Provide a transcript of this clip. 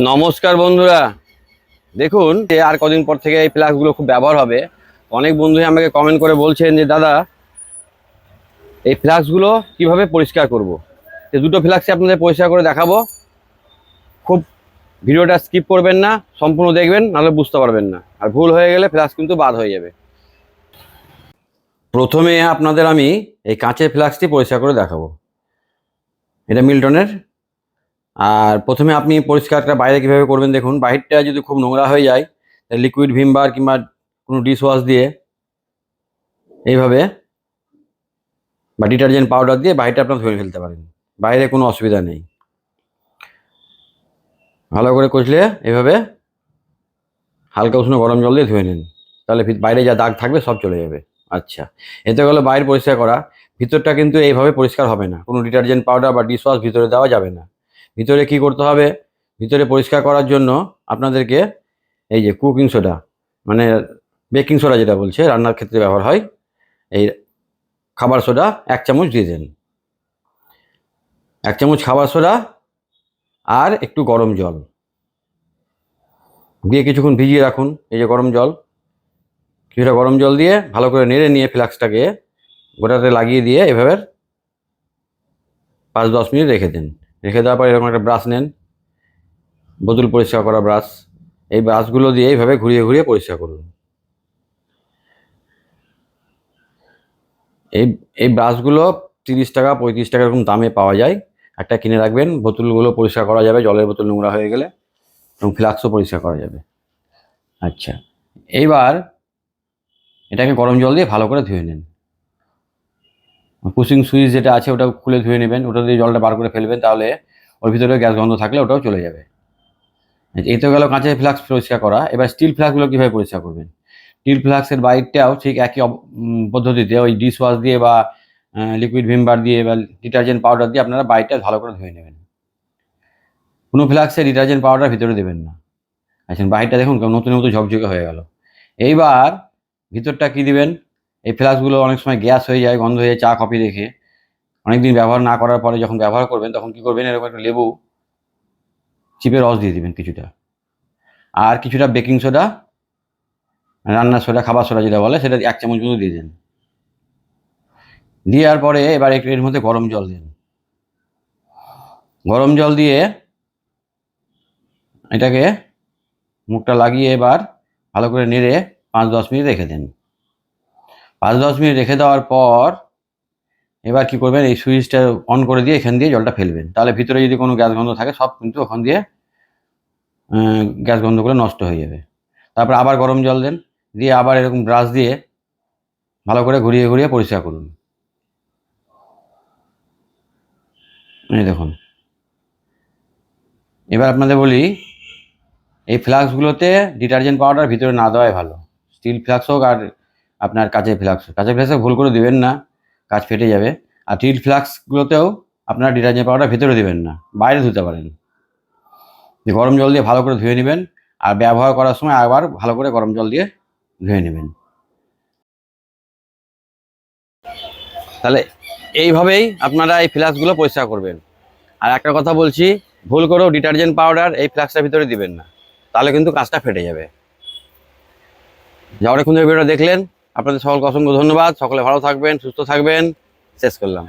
নমস্কার বন্ধুরা। দেখুন, যে আর কদিন পর থেকে এই ফ্লাক্সগুলো খুব ব্যবহার হবে। অনেক বন্ধুই আমাকে কমেন্ট করে বলছেন যে, দাদা, এই ফ্লাক্সগুলো কীভাবে পরিষ্কার করব। যে দুটো ফ্লাক্সে আপনাদের পরিষ্কার করে দেখাবো। খুব ভিডিওটা স্কিপ করবেন না, সম্পূর্ণ দেখবেন, নাহলে বুঝতে পারবেন না। আর ভুল হয়ে গেলে ফ্লাক্স কিন্তু বাদ হয়ে যাবে। প্রথমে আপনাদের আমি এই কাঁচের ফ্লাক্সটি পরিষ্কার করে দেখাবো। এটা মিল্টনের আর প্রথমে আপনি পরিষ্কারটা বাইরে কীভাবে করবেন দেখুন বাইরটা যদি খুব নোংরা হয়ে যায় লিকুইড ভিমবার কিংবা কোনো ডিশওয়াশ দিয়ে এইভাবে বা ডিটারজেন্ট পাউডার দিয়ে বাইরটা আপনার ধুয়ে ফেলতে পারেন, বাইরে কোনো অসুবিধা নেই। ভালো করে কষলে এভাবে হালকা উষ্ণ গরম জল দিয়ে ধুয়ে নিন, তাহলে বাইরে যা দাগ থাকবে সব চলে যাবে। আচ্ছা এতে গেলো বাইরে পরিষ্কার করা, ভিতরটা কিন্তু এইভাবে পরিষ্কার হবে না, কোনো ডিটারজেন্ট পাউডার বা ডিশওয়াশ ভিতরে দেওয়া যাবে না। ভিতরে কি করতে হবে? ভিতরে পরিষ্কার করার জন্য আপনাদেরকে এই যে কুকিং সোডা মানে বেকিং সোডা যেটা বলছে, রান্নার ক্ষেত্রে ব্যবহার হয়। এই খাবার সোডা এক চামচ দিয়ে দেন। এক চামচ খাবার সোডা আর একটু গরম জল। দিয়ে কিছুক্ষণ ভিজিয়ে রাখুন, এই যে গরম জল। কিছুটা গরম জল দিয়ে ভালো করে নেড়ে নিয়ে ফ্লাক্সটাকে গোটাতে লাগিয়ে দিয়ে এভাবে পাঁচ দশ মিনিট রেখে দিন। রেখে দেওয়ার পর এরকম একটা ব্রাশ নেন। বোতল পরিষ্কার করা ব্রাশ এই ব্রাশগুলো দিয়ে এইভাবে ঘুরিয়ে ঘুরিয়ে পরিষ্কার করুন। এই এই ব্রাশগুলো তিরিশ টাকা, পঁয়ত্রিশ টাকা এরকম দামে পাওয়া যায়। একটা কিনে রাখবেন, বোতলগুলো পরিষ্কার করা যাবে, জলের বোতল নোংরা হয়ে গেলে। এবং ফ্লাক্সও পরিষ্কার করা যাবে। আচ্ছা এইবার এটাকে গরম জল দিয়ে ভালো করে ধুয়ে নিন। পুশিং সুইচ যেটা আছে, ওটা খুলে ধুয়ে নেবেন, ওটা দিয়ে জলটা বার করে ফেলবেন, তাহলে ওর ভিতরে গ্যাস গন্ধ থাকলে ওটাও চলে যাবে। এই তো গেল কাঁচের ফ্লাক্স পরিষ্কার করা। এবার স্টিল ফ্লাক্সগুলো কীভাবে পরিষ্কার করবেন? স্টিল ফ্লাক্সের বাইরটাও ঠিক একই পদ্ধতিতে ওই ডিশ ওয়াশ দিয়ে বা লিকুইড ভিমবার দিয়ে বা ডিটারজেন্ট পাউডার দিয়ে আপনারা বাইরটা ভালো করে ধুয়ে নেবেন। কোনো ফ্লাক্সে ডিটারজেন্ট পাউডার ভিতরে দেবেন না। আচ্ছা বাইরটা দেখুন নতুন নতুন ঝকঝকে হয়ে গেল। এইবার ভিতরটা কি দিবেন? এই ফ্লাক্সগুলো অনেক সময় গ্যাস হয়ে যায়, গন্ধ হয়ে চা, কফি রেখে অনেকদিন ব্যবহার না করার পরে যখন ব্যবহার করবেন, তখন কি করবেন? এরকম একটা লেবু চিপে রস দিয়ে দিবেন কিছুটা। আর কিছুটা বেকিং সোডা, রান্নার সোডা, খাবার সোডা যেটা বলে, সেটা এক চামচ মতো দিয়ে দেন। দেওয়ার পরে এবার একটু এর মধ্যে গরম জল দিন। গরম জল দিয়ে এটাকে মুখটা লাগিয়ে এবার ভালো করে নেড়ে পাঁচ দশ মিনিট রেখে দেন। পাঁচ দশ মিনিট রেখে দেওয়ার পর এবার কি করবেন? এই সুইচটা অন করে দিয়ে এখান দিয়ে জলটা ফেলবেন। তাহলে ভিতরে যদি কোনো গ্যাস গন্ধ থাকে, সব কিন্তু ওখান দিয়ে গ্যাস গন্ধগুলো নষ্ট হয়ে যাবে। তারপর আবার গরম জল দেন, দিয়ে আবার এরকম ব্রাশ দিয়ে ভালো করে ঘুরিয়ে ঘুরিয়ে পরিষ্কার করুন। এই দেখুন। এবার আপনাদের বলি, এই ফ্লাক্সগুলোতে ডিটারজেন্ট পাউডার ভিতরে না দেওয়াই ভালো। স্টিল ফ্লাক্স হোক আর আপনার কাঁচের ফ্লাক্স কাঁচের ফ্লাক্সে ভুল করে দিবেন না, কাজ ফেটে যাবে। আর স্টিল ফ্লাক্সগুলোতেও আপনার ডিটারজেন্ট পাউডার ভিতরে দিবেন না, বাইরে ধুতে পারেন। গরম জল দিয়ে ভালো করে ধুয়ে নেবেন, আর ব্যবহার করার সময় আবার ভালো করে গরম জল দিয়ে ধুয়ে নেবেন। তাহলে এইভাবেই আপনারা এই ফ্লাক্সগুলো পরিষ্কার করবেন। আর একটা কথা বলছি, ভুল করেও ডিটারজেন্ট পাউডার এই ফ্লাক্সটার ভিতরে দিবেন না, তাহলে কিন্তু কাজটা ফেটে যাবে। যা অনেকক্ষণ ভিডিওটা দেখলেন? আপনাদের সকলকে অসংখ্য ধন্যবাদ। সকলে ভালো থাকবেন সুস্থ থাকবেন। শেষ করলাম।